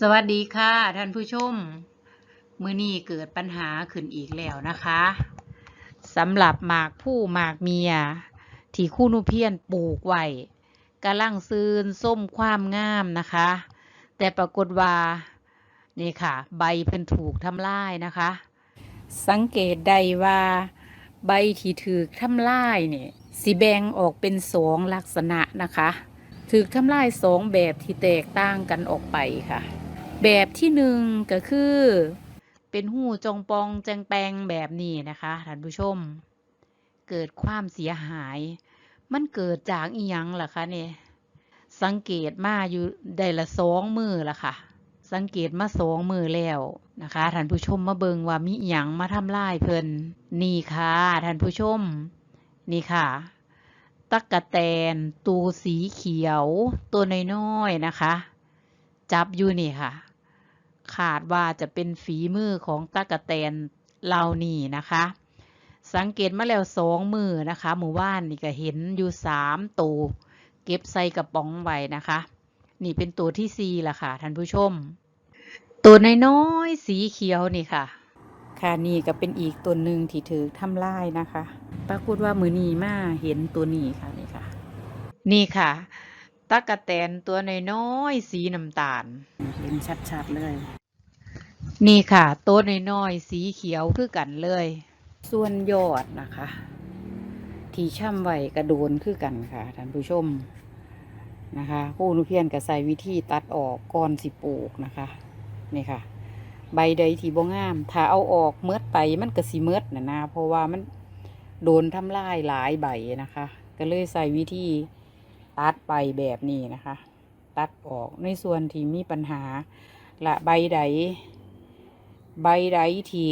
สวัสดีค่ะท่านผู้ชม มือนี้เกิดปัญหาขึ้นอีกแล้วนะคะสำหรับหมากผู้หมากเมีย ที่คู่นุเพียนปลูกไว้กำลังซืนส้มความงามนะคะ แต่ปรากฏว่านี่ค่ะ ใบเพิ่นถูกทำลายนะคะ สังเกตได้ว่า ใบที่ถูกทำลายเนี่ยสีแบ่งออกเป็นสองลักษณะนะคะถูกทำลายสองแบบที่แตกต่างกันออกไปค่ะ แบบที่หนึ่งก็คือ เป็นหูจงปองแจงแปงแบบนี้นะคะท่านผู้ชม เกิดความเสียหาย มันเกิดจากอีหยังล่ะคะเนี่ยสังเกตมาอยู่ได้ละสองมือละค่ะ สังเกตมาสองมือแล้วนะคะท่านผู้ชมมาเบิงว่ามีหยังมาทำลายเพิ่นนี่ค่ะท่านผู้ชม นี่ค่ะตักกะแตนตูสีเขียว ตัวน้อยๆนะคะ จับอยู่นี่ค่ะ ขาดว่าจะเป็นฝีมือของตักกะแตนเหล่านี้นะคะ สังเกตมาแล้วสองมือนะคะหมู่บ้านนี่ก็เห็นอยู่สามตัวเก็บใส่กระป๋องไว้นะคะ นี่เป็นตัวที่สี่ละค่ะท่านผู้ชม ตัวน้อยๆสีเขียวนี่ค่ะค่ะนี่ก็เป็นอีกตัวหนึ่งที่ถือทำลายนะคะ ปรากฏว่ามือนีมาเห็นตัวนี้ค่ะนี่ค่ะ นี่ค่ะตักกะแตนตัวน้อยๆสีน้ำตาล เห็นชัดๆเลย นี่ค่ะตัวน้อยๆสีเขียวคือกันเลย ส่วนยอดนะคะ ที่ช่ำไว้กระโดนคือกันค่ะท่านผู้ชมนะคะผู้นุเพียนก็ใส่วิธีตัดออกก่อนสิปลูกนะคะนี่ค่ะ ใบใดที่บ่งาม ถ้าเอาออกเมื่อไปมันก็สิเมื่อนะนะเพราะว่ามันโดนทำลายหลายใบนะคะ ก็เลยใส่วิธีตัดใบแบบนี้นะคะ ตัดออกในส่วนที่มีปัญหาละใบใด ใบใดที่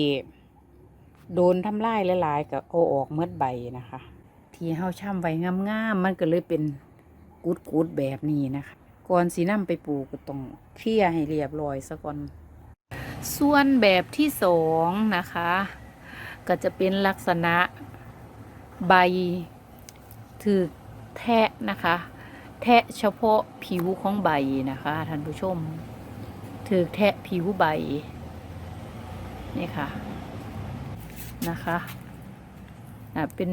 โดนทำลายหลายๆก็เอาออกเมื่อใบนะคะ ที่เฮาช่ำไว้งามๆมันก็เลยเป็นกุดๆแบบนี้นะคะก่อนสีน้ำไปปลูกก็ต้องเคลี่ยให้เรียบร้อยซะก่อน ส่วนแบบที่สองนะคะ ก็จะเป็นลักษณะใบถือแทะนะคะ แทะเฉพาะผิวของใบนะคะท่านผู้ชมถือแทะผิวใบ นี่ค่ะนะคะเป็น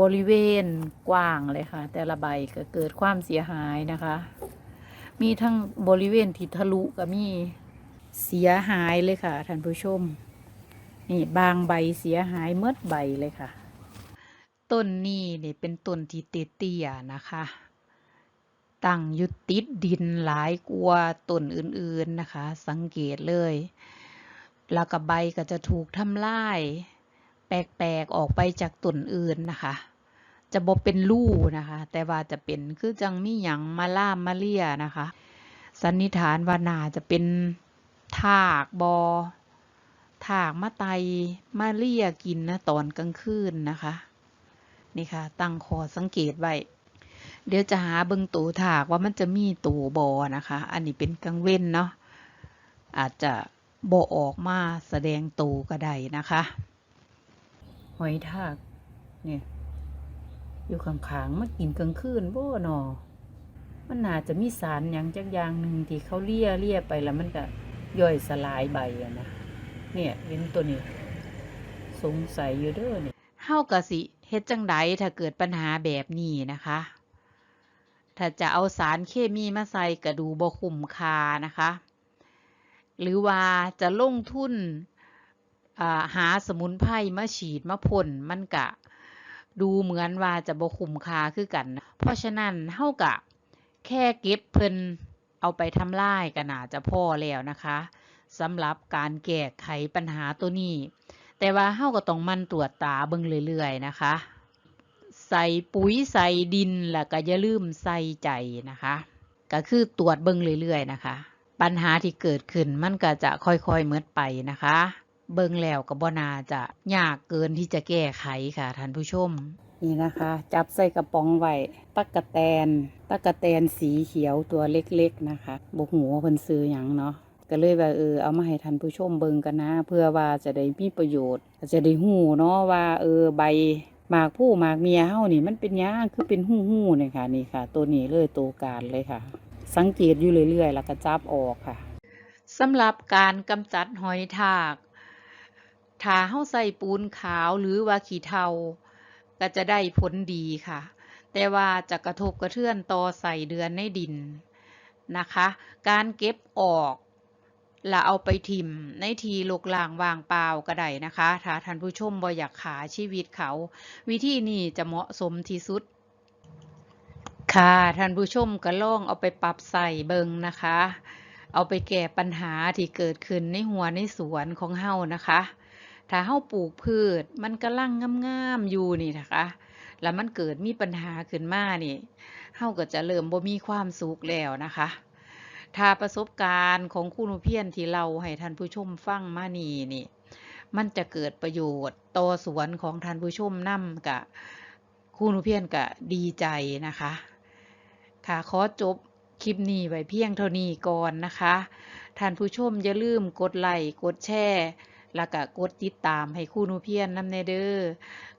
บริเวณกว้างเลยค่ะ แต่ละใบก็เกิดความเสียหายนะคะ มีทั้งบริเวณที่ทะลุก็มีเสียหายเลยค่ะท่านผู้ชม นี่บางใบเสียหายเมื่อใบเลยค่ะ ต้นนี้นี่เป็นต้นที่เตี้ยๆนะคะ ตั้งอยุติดดินหลายกว่าต้นอื่นๆนะคะ สังเกตเลย แล้วก็ใบก็จะถูกทำลาย แปลกๆออกไปจากต้นอื่นนะคะ จะบ่เป็นลู่นะคะ แต่ว่าจะเป็นคือจังมีหยังมาล่ามมาเลียนะคะ สันนิษฐานว่าน่าจะเป็นถากบอถากมาไตมาเลียกินนะตอนกลางคืนนะคะ นี่ค่ะ ตั้งคอสังเกตไว้เดี๋ยวจะหาเบิงตูถากว่ามันจะมีตูบอนะคะ อันนี้เป็นกลางเว้นเนาะอาจจะ บอออกมาแสดงตูก็ได้นะคะ หอยทากเนี่ยอยู่ข้างๆมากินกลางคืนบ่หนอมันน่าจะมีสารอย่างจักอย่างหนึ่งที่เขาเลี่ยเลี่ยไปแล้วมันก็ย่อยสลายใบอะนะเนี่ยเห็นตัวนี้ สงสัยอยู่เด้อเนี่ยเฮากะสิเฮ็ดจังใดถ้าเกิดปัญหาแบบนี้นะคะ ถ้าจะเอาสารเคมีมาใส่กระดูบ่คุ้มค่านะคะ หรือว่าจะลงทุนอ่าหาสมุนไพรมาฉีดมาพ่นมันกะ ดูเหมือนว่าจะบ่คุ้มค่าคือกัน เพราะฉะนั้นเฮากะแค่เก็บเพิ่นเอาไปทำลายก็น่าจะพอแล้วนะคะสำหรับการแก้ไขปัญหาตัวนี้ แต่ว่าเฮาก็ต้องมันตรวจตาเบิ่งเรื่อยๆนะคะ ใส่ปุ๋ยใส่ดินแล้วก็อย่าลืมใส่ใจนะคะ ก็คือตรวจเบิ่งเรื่อยๆนะคะ ปัญหาที่เกิดขึ้นมันก็จะค่อยๆเมืดไปนะคะ เบิ่งแล้วก็บ่นาจะยากเกินที่จะแก้ไขค่ะท่านผู้ชม นี่นะคะ จับใส่กระป๋องไว้ตักกะแตนตักกะแตนสีเขียวตัวเล็กๆนะคะบกหัวเพิ่นซื้อหยังเนาะก็เลยว่าเออเอามาให้ท่านผู้ชมเบิ่งกันนะ เพื่อว่าจะได้มีประโยชน์ จะได้หู้เนาะว่าเออใบหมากผู้หมากเมียเฮานี่มันเป็นหยังคือเป็นหู้หู้ๆเนี่ยค่ะนี่ค่ะ ตัวนี้เลยตัวการเลยค่ะ สังเกตอยู่เรื่อยๆ แล้วก็จับออกค่ะสำหรับการกำจัดหอยทากถ้าเฮาใส่ปูนขาวหรือว่าขี้เถ้าก็จะได้ผลดีค่ะ แต่ว่าจะกระทบกระเทือนต่อไส้เดือนในดินนะคะ การเก็บออกแล้วเอาไปถิ่มในที่รกร้างวางเปล่าก็ได้นะคะ ถ้าท่านผู้ชมบ่อยากขาชีวิตเขา วิธีนี้จะเหมาะสมที่สุด ค่ะ ท่านผู้ชมก็ลองเอาไปปรับใส่เบิงนะคะ เอาไปแก้ปัญหาที่เกิดขึ้นในหัวในสวนของเฮานะคะ ถ้าเฮาปลูกพืชมันกำลังงามๆอยู่นี่นะคะ แล้วมันเกิดมีปัญหาขึ้นมานี่เฮาก็จะเริ่มบ่มีความสุขแล้วนะคะ ถ้าประสบการณ์ของครูหนูเพียรที่เราให้ท่านผู้ชมฟังมานี่นี่ มันจะเกิดประโยชน์ต่อสวนของท่านผู้ชมนำกะครูหนูเพียรกะดีใจนะคะ ค่ะขอจบคลิปนี้ไว้เพียงเท่านี้ก่อนนะคะ ท่านผู้ชมอย่าลืมกดไลค์กดแชร์แล้วก็กดติดตามให้คู่นูเพียนน้ำเนเดอร์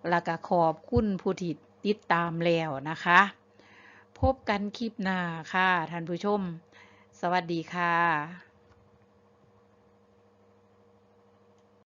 แล้วก็ขอบคุณผู้ที่ติดตามแล้วนะคะ พบกันคลิปหน้าค่ะท่านผู้ชม สวัสดีค่ะ